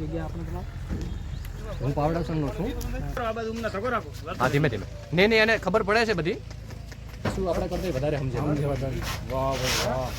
જગ્યા આપણે તમારે હું પાવડાસણનો છું. આ બાજુ રાખો. હા ધીમે ધીમે. નહીં નહીં એને ખબર પડે છે બધી. શું આપણે કરતા વધારે સમજે. વાહ વાહ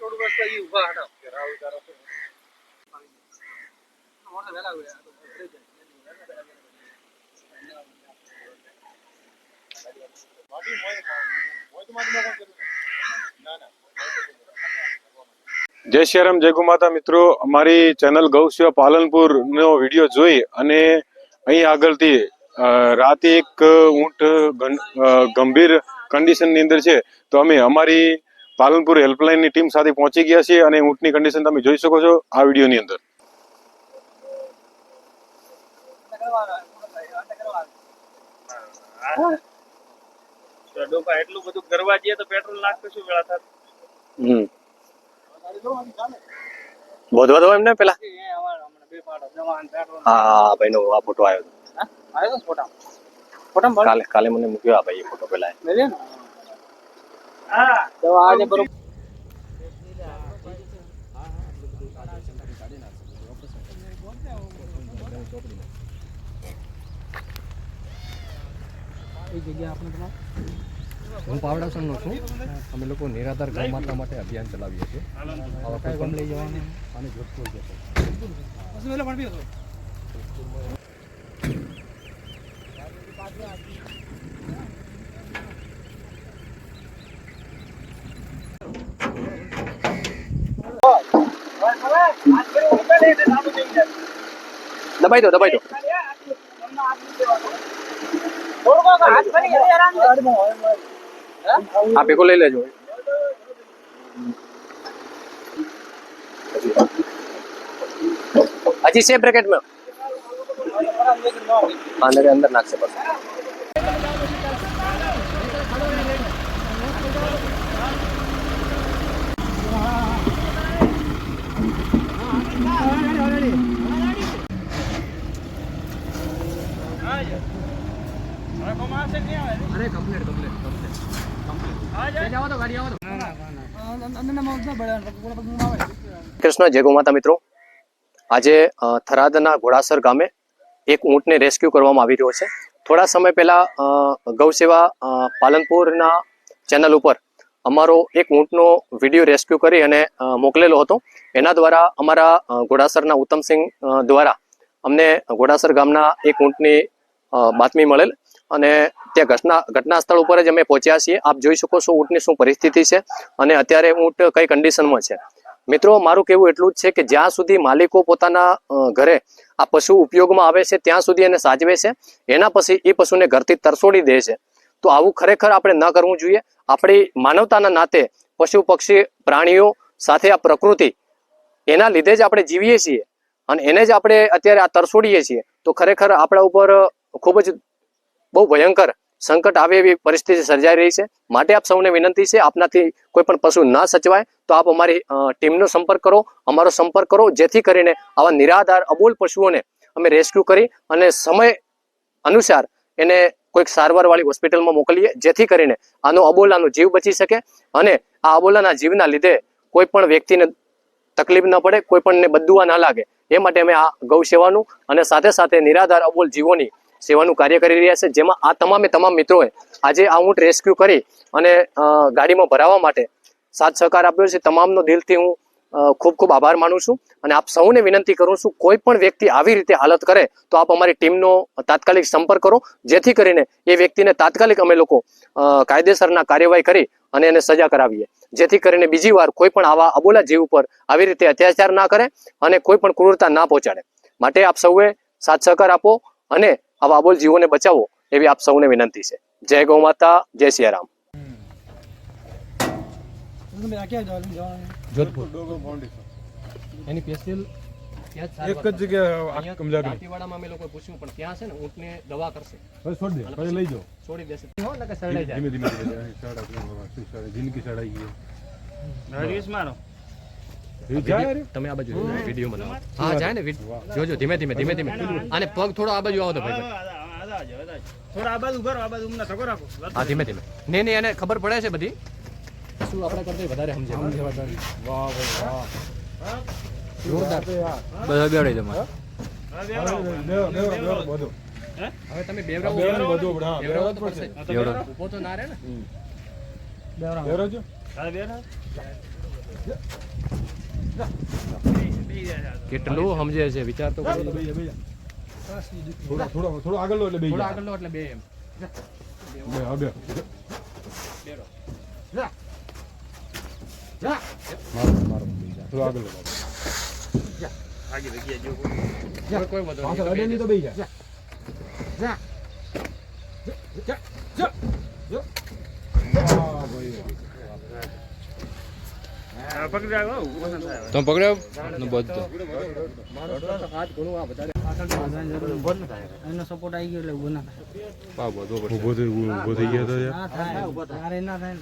રોડ ઉપર તો ઈ ઊભા હતા મોટા વેલા ગયા જય શ્રી રામ, જય માતા મિત્રો. અમારી ચેનલ ગૌ સેવા પાલનપુર નો વીડિયો જોઈ અને અહીં આગળથી રાતે એક ઊંટ ગંભીર કન્ડિશનની અંદર છે. તો અમે અમારી પાલનપુર હેલ્પલાઇનની ટીમ સાથે પહોંચી ગયા છીએ અને ઊંટની કન્ડિશન તમે જોઈ શકો છો આ વીડિયો ની અંદર. તો ડોકા એટલું બધું કરવા જઈએ તો પેટ્રોલ નાખતો શું વેળા થાય હમ. બોધવા દો એમને પેલા. હા ભાઈ નો આ ફોટો આવ્યો આવ્યો ફોટા ફોટા કાલે કાલે મને મૂક્યો આ ભાઈ ફોટો પેલા. હા. તો આજે બરોબર એ જગ્યા આપણે તમારે હું પાવડાસણનો છું. અમે લોકો નિરાધાર ગૌ માતા માટે અભિયાન ચલાવીએ છીએ. આવા કોઈ પણ લઈ જવાનું? અને જોધપુર જશે. દબાઈ દો દબાઈ દો. આ ભેગો લઈ લેજો હજી છે બ્રેકેટમાં અંદર અંદર નાખશે બસ અરે કમ્પ્લીટ કમ્પ્લીટ કૃષ્ણ જય ગોમાતા મિત્રો આજે થરાદના ઘોડાસર ગામે એક ઊંટને રેસ્ક્યુ કરવામાં આવી રહ્યો છે થોડા સમય પહેલા અ, ગૌ સેવા અ, પાલનપુરના ચેનલ ઉપર અમારો એક ઊંટનો વીડિયો રેસ્ક્યુ કરી અને મોકલેલો હતો એના દ્વારા અમારા ઘોડાસરના ઉત્તમસિંહ દ્વારા અમને ઘોડાસર ગામના એક ઊંટની બાતમી મળેલ અને ત્યાં ઘટના ઘટના સ્થળ ઉપર જ અમે પહોંચ્યા છીએ. આપ જોઈ શકો છો ઊંટની શું પરિસ્થિતિ છે અને અત્યારે ઊંટ કઈ કન્ડિશનમાં છે. મિત્રો, મારું કહેવું એટલું જ છે કે જ્યાં સુધી માલિકો પોતાના ઘરે આ પશુ ઉપયોગમાં આવે છે, ત્યાં સુધી એને સાચવે છે. એના પછી એ પશુને ઘરથી તરસોડી દે છે. તો આવું ખરેખર આપણે ન કરવું જોઈએ. આપણી માનવતાના નાતે પશુ, પક્ષી, પ્રાણીઓ સાથે આ પ્રકૃતિ એના લીધે જ આપણે જીવીએ છીએ. અને એને જ આપણે અત્યારે આ તરસોડીએ છીએ. તો ખરેખર આપણા ઉપર ખૂબ જ બહુ ભયંકર સંકટ આવે એવી પરિસ્થિતિ સર્જાઈ રહી છે. માટે આપ સૌને વિનંતી છે, આપનાથી કોઈ પણ પશુ ન સચવાય, તો આપ અમારી ટીમનો સંપર્ક કરો, અમારો સંપર્ક કરો, જેથી કરીને આવા નિરાધાર, અબોલ પશુઓને અમે રેસ્ક્યુ કરી અને સમય અનુસાર એને કોઈક સારવારવાળી હોસ્પિટલમાં મોકલીએ, જેથી કરીને આનો અબોલાનો જીવ બચી શકે અને આ અબોલાના જીવના લીધે કોઈ પણ વ્યક્તિને તકલીફ ન પડે, કોઈ પણને બદુવા ના લાગે. એ માટે અમે આ ગૌ સેવાનું અને સાથે સાથે નિરાધાર, અબોલ જીવોની સેવાનું કાર્ય કરી રહ્યા છે. જેમાં આ તમામે તમામ મિત્રોએ આજે આ ઊંટ રેસ્ક્યુ કરી અને ગાડીમાં ભરાવવા માટે સાથ સહકાર આપ્યો છે. તમામનો દિલથી હું ખૂબ ખૂબ આભાર માનું છું અને આપ સૌને વિનંતી કરું છું, કોઈ પણ વ્યક્તિ આવી રીતે હાલત કરે તો આપ અમારી ટીમનો તાત્કાલિક સંપર્ક કરો. જેથી કરીને એ વ્યક્તિને તાત્કાલિક અમે લોકો કાયદેસરના કાર્યવાહી કરી અને એને સજા કરાવીએ. જેથી કરીને બીજી વાર કોઈ પણ આવા અબોલા જીવ ઉપર આવી રીતે અત્યાચાર ના કરે અને કોઈ પણ ક્રૂરતા ના પહોંચાડે. માટે આપ સૌએ સાથ સહકાર આપો અને આવા અબોલ જીવોને બચાવો એવી આપ સૌને વિનંતી છે. જય ગૌ માતા જય સિયારામ. જોધપુર. એની સ્પેશિયલ એક જ જગ્યાએ દાંતીવાડામાં અમે લોકો પૂછ્યું પણ ત્યાં છે ને ઊંટને દવા કરશે. છોડી દે પછી લઈ જાઓ. છોડી દેશે. હો, નકર સડાઈ જાય. ધીમે ધીમે ધીમે ધીમે. શાળા, શું શાળા, જિંદગી સડાઈ ગઈ. મારો? તમે આ બાજુ વીડિયો બનાવો. હા જાય ને જોજો ધીમે ધીમે ધીમે ધીમે. અને પગ થોડો આ બાજુ આવો તો ભાઈ. થોડા આ બાજુ ઊભા રહો, આ બાજુ અમને ધક્કો રાખો. હા ધીમે ધીમે. નહીં નહીં એને ખબર પડે છે બધી. શું આપણે કરતા વધારે સમજે? વાહ ભાઈ વાહ. જોરદાર. બધા. હવે તમે બેવરાવો બેવરાવું તો પડશે. તો ના રહે ને. હા, બેવડો. કેટલું સમજે છે? વિચાર તો કરો થોડો થોડો થોડો આગળ લો એટલે બે થોડા આગળ લો એટલે બે એમ. બે, હા, બે. મારો, મારો, થોડો આગળ લો. બાબા. આગી જો. કોઈ કોઈ પાછળ નહીં. અડે નહીં તો બેસી જા. વાહ, ભાઈ. હા, પકડી રાખો, ઊભો ના થાય. તમે પકડ્યો? બધું. હાથ ઘણું આ વધારે એનો સપોર્ટ આવી ગયો એટલે ના થાય બધું થઈ ઊભો થઈ ગયો તો યાર. ના થાય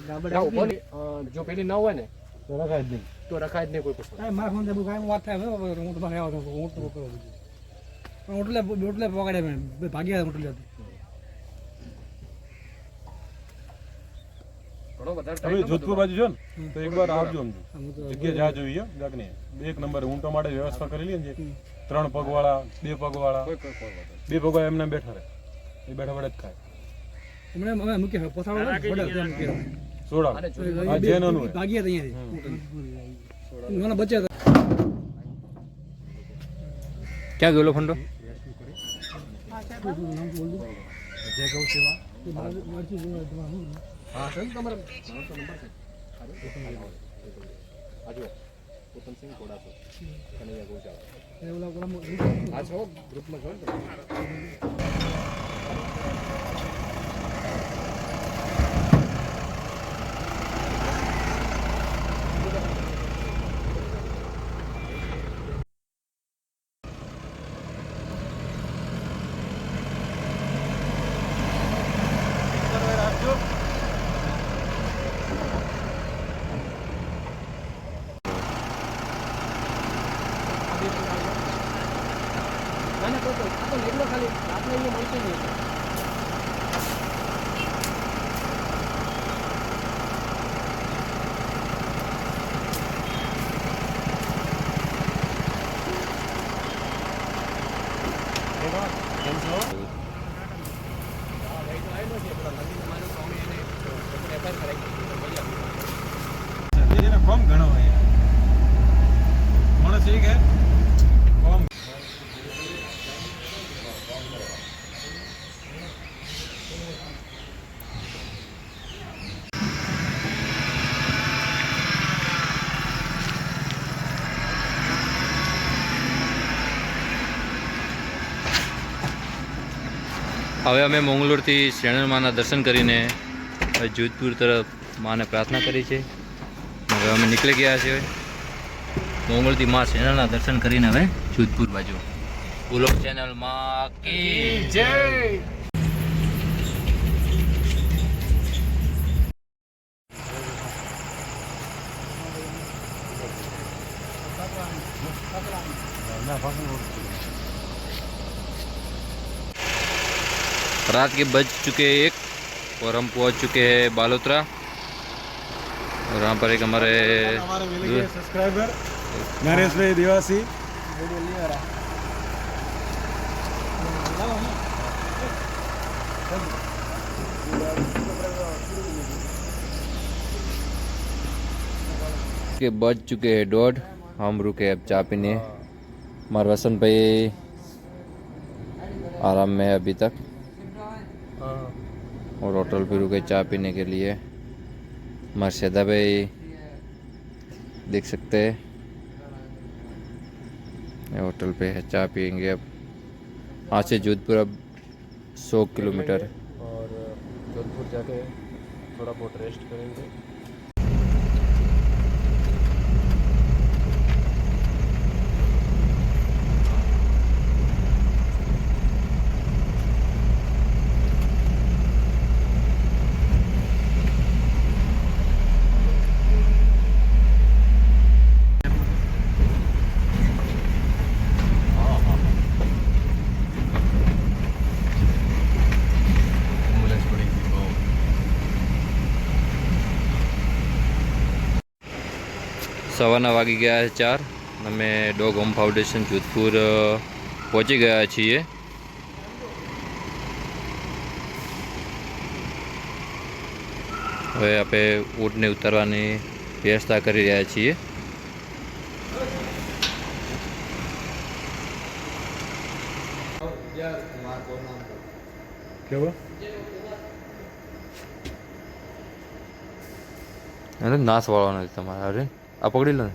જો પેલી ન હોય ને તો રખાય જ નહીં. તો રખાય જ નહીં કોઈ કાંઈ મારા ફોનથી કાંઈ વાત થાય હવે હું તો બહાર આવ્યો હતો હું તો કરો પણ ઓટલે ઓટલે પકડે ભાગ્યા ઓટલે હતી ઘણો વધારે તમે જોધપુર બાજુ છો ને તો એકવાર આવજો આમ હું જગ્યા જ્યાં જોઈએ ગાગને એક નંબર ઊંટો માટે વ્યવસ્થા કરેલી ને ત્રણ પગવાળા બે પગવાળા બે પગવાળા એમને બેઠા રહે. એ બેઠા બેઠા જ ખાય. એમણે મૂકી. સોડા. આ જેનોનું ભાગ્યા નાના ક્યાં ગયેલો ફંડો? જય ગૌ સેવા. હા સર તમારા? આજુ પોતનસિંહ ઘોડાસો કનૈયા ગૌશાળા એ ઓલા ગોડામાં આ છો ગ્રુપમાં છો ને તમે? ના ના કોઈ કોઈ આ તો લેગડો ખાલી આપણે અહીંયા મળશે નહીં ફોર્મ ઘણો હોય માણસ એક હે હવે અમે મંગળૂરથી શ્રેણર માના દર્શન કરીને જોધપુર તરફ માને પ્રાર્થના કરી છે. હવે અમે નીકળી ગયા છીએ મંગળથી માં શ્રેણરના દર્શન કરીને હવે જોધપુર બાજુ. બોલો ચેનલમાં કી જય! रात के बज चुके हैं एक और हम पहुँच चुके हैं बालोतरा। और यहाँ पर एक हमारे सब्सक्राइबर नरेश भाई दिवासी। के बज चुके हैं डॉट हम रुके अब चाय पीने। हमारे वसंत भाई आराम में है अभी तक। और होटल पर रुके चाय पीने के लिए। मर्शदा भाई देख सकते हैं। होटल पे है, चाय पियेंगे अब। आज से जोधपुर अब सौ किलोमीटर। और, जोधपुर जाके थोड़ा बहुत रेस्ट करेंगे। સવારના વાગી ગયા છે ચાર. અમે ડોગ હોમ ફાઉન્ડેશન જોધપુર પહોંચી ગયા છીએ. હવે આપણે ઊંટને ઉતારવાની વ્યવસ્થા કરી રહ્યા છીએ. નાશ વાળવાનો છે તમારે અરે. આ પકડી લો ને.